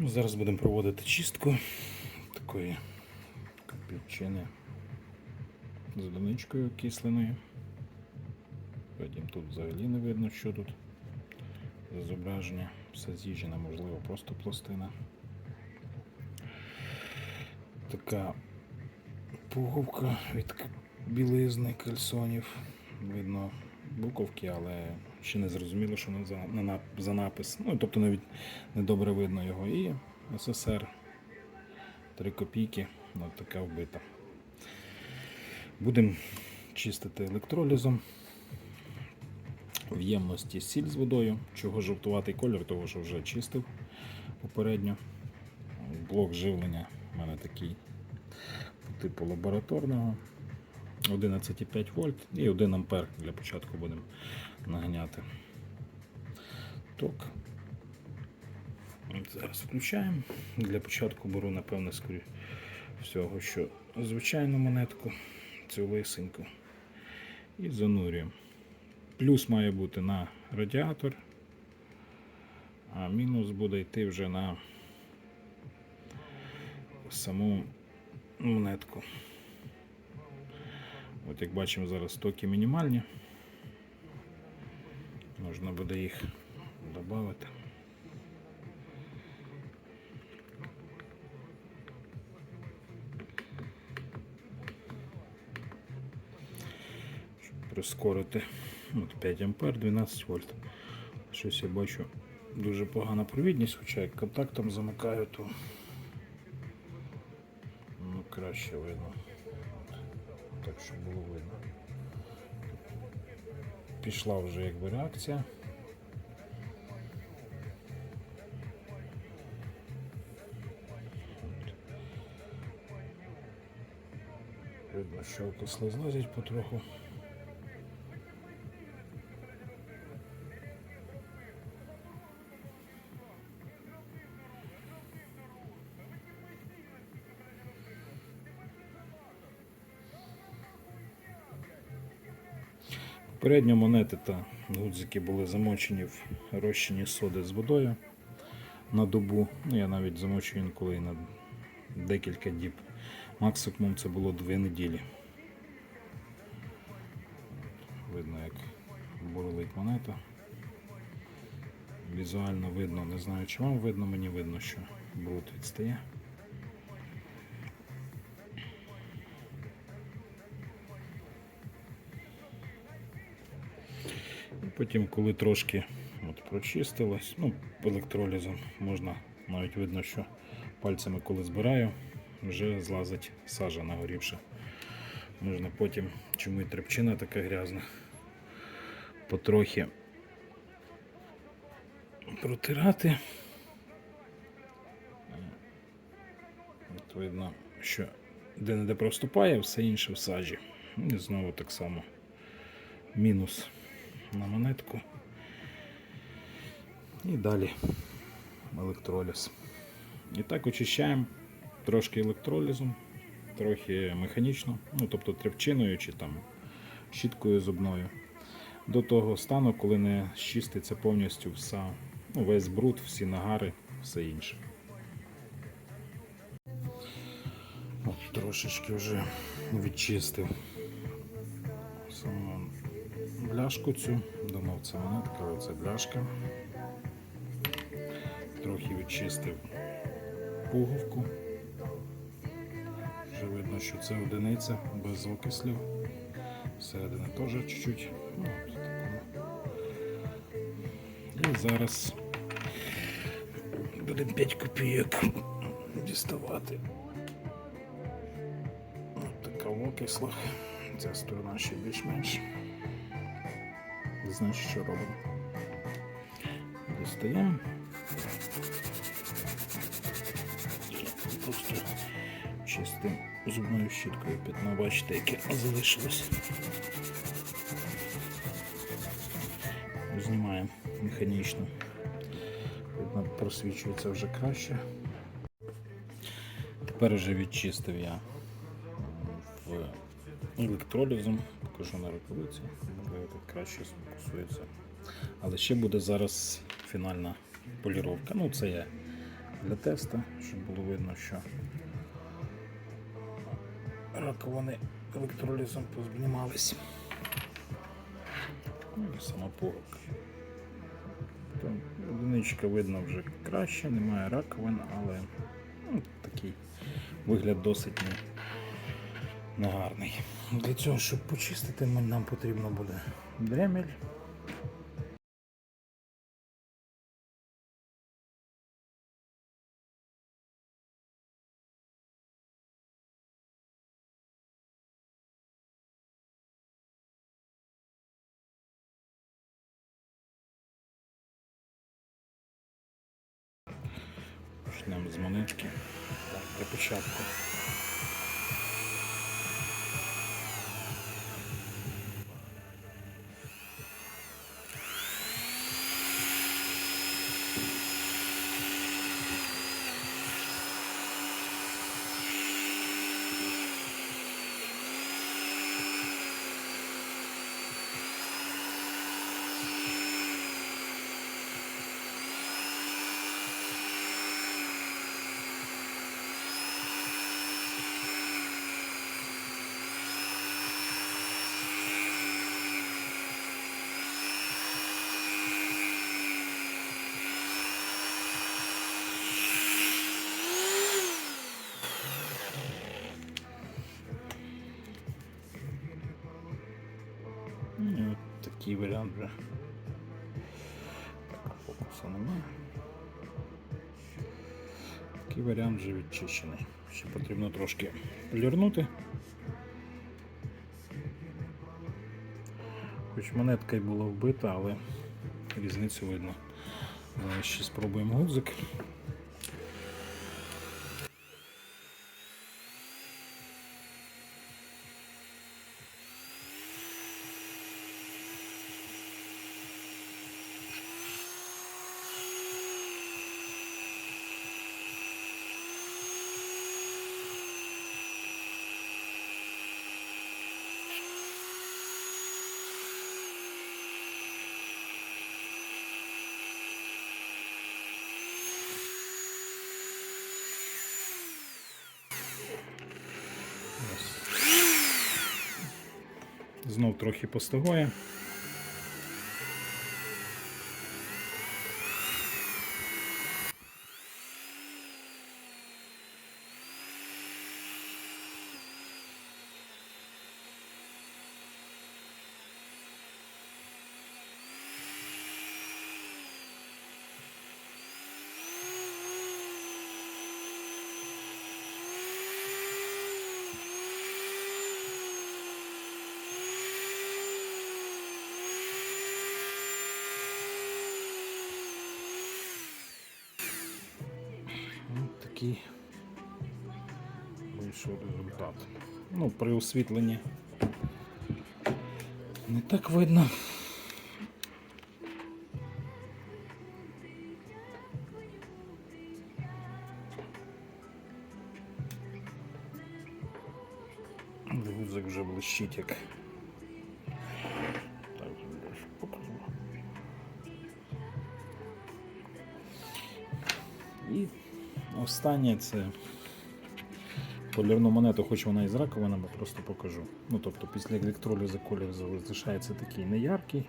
Ну, зараз будемо проводити чистку такої копійчини з одиничкою кисленою. Потім тут взагалі не видно, що тут за зображення. Все з'їжджено, можливо, просто пластина. Така пуговка від білизни кальсонів. Видно буковки, але ще не зрозуміло, що на, за, на, за напис. Ну, тобто навіть недобре видно його. І СССР 3 копійки, от така вбита. Будемо чистити електролізом. В ємності сіль з водою. Чого жовтуватий колір, того що вже чистив попередньо. Блок живлення у мене такий по типу лабораторного. 11,5 вольт і 1 ампер для початку будемо наганяти. Ток. Зараз включаємо. Для початку беру, напевно, скорі всього, що звичайну монетку, цю лисеньку. І занурюємо. Плюс має бути на радіатор, а мінус буде йти вже на саму монетку. От як бачимо, зараз токи мінімальні. Можна буде їх додати. Прискорити. От 5 ампер, 12 вольт. Щось я бачу дуже погана провідність, хоча як контактом замикаю, то ну, краще видно. Щоб було видно. Пішла вже якби реакція. Видно, що кисло злазять потроху. Попередньо монети та гудзики були замочені в розчині соди з водою на добу. Ну, я навіть замочую інколи на декілька діб. Максимум це було дві неділі. Видно, як бурлить монета. Візуально видно, не знаю, чи вам видно, мені видно, що бруд відстає. Потім, коли трошки от, прочистилось, ну, електролізом можна навіть видно, що пальцями, коли збираю, вже злазить сажа нагорівша. Можна потім, чому і трепчина така грязна, потрохи протирати. От видно, що де-не-де проступає, все інше в сажі. І знову так само мінус на монетку. І далі електроліз. І так очищаємо трошки електролізом, трохи механічно, ну тобто тряпчиною чи там щіткою зубною. До того стану, коли не щиститься повністю вся, ну, весь бруд, всі нагари, все інше. От трошечки вже відчистив бляшку цю. Думав, це монетка, але це бляшка. Трохи відчистив пуговку. Вже видно, що це одиниця без окислів. Всередини теж чуть-чуть. Ну. І зараз будемо 5 копійок діставати. От така в окислах. Ця сторона ще більш-менш. Значить, що робимо? Достаємо. Просто чистим зубною щіткою пятно, бачите, яке залишилось. Знімаємо механічно. Видно, просвічується вже краще. Тепер вже відчистив я в електролізом, покажу на рукавиці, можливо тут краще сфокусується. Але ще буде зараз фінальна поліровка. Ну, це я для теста, щоб було видно, що раковини електролізом позбнімались. Ну і самопорок. Одиничка видно вже краще, немає раковин, але ну, такий вигляд досить не, негарний. Для цього, щоб почистити, нам потрібно буде дремель. Почнемо з монетки. Так, для початку. Такий варіант вже. Так, немає. Такий варіант вже відчищений. Ще потрібно трошки полірнути. Хоч монетка й була вбита, але різницю видно. Зараз ще спробуємо гудзик. Знов трохи постигає. Ось такий вийшов результат. Ну, при освітленні не так видно. Але Гудзик вже блищить як. Останнє це полірну монету, хоч вона і з раковинами, просто покажу. Ну тобто після електролізу колір залишається такий неяркий.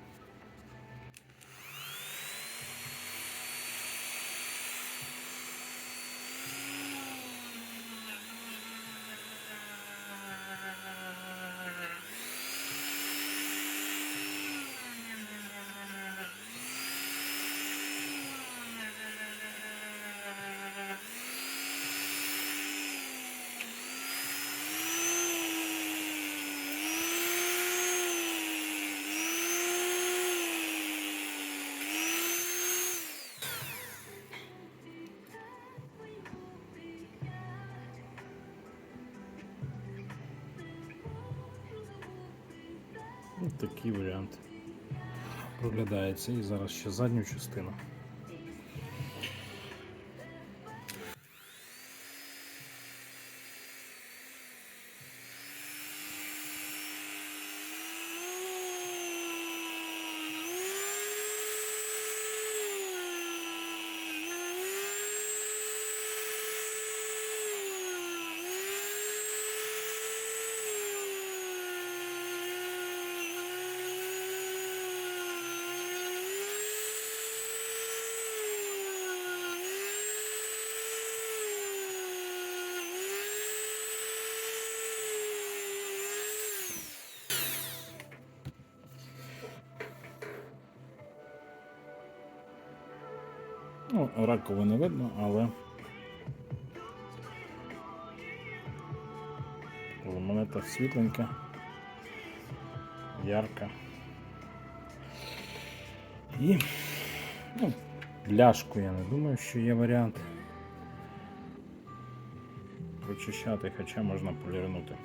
Ось такий варіант проглядається. І зараз ще задню частину. Ну, ракови не видно, але. Монета світленька, ярка. І ну, бляшку я не думаю, що є варіант. Прочищати, хоча можна полірнути.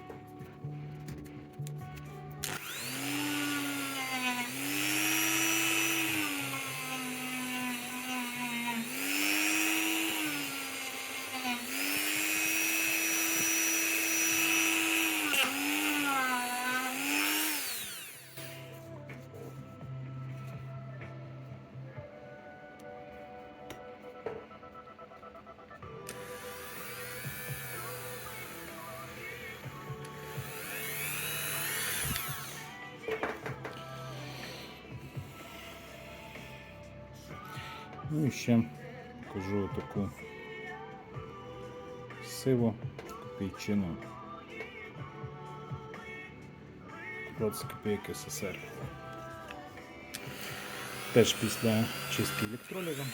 Ну і ще покажу таку сиву копійчину. 20 копійок СССР. Теж після чистки електролізом.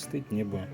Блистить ніби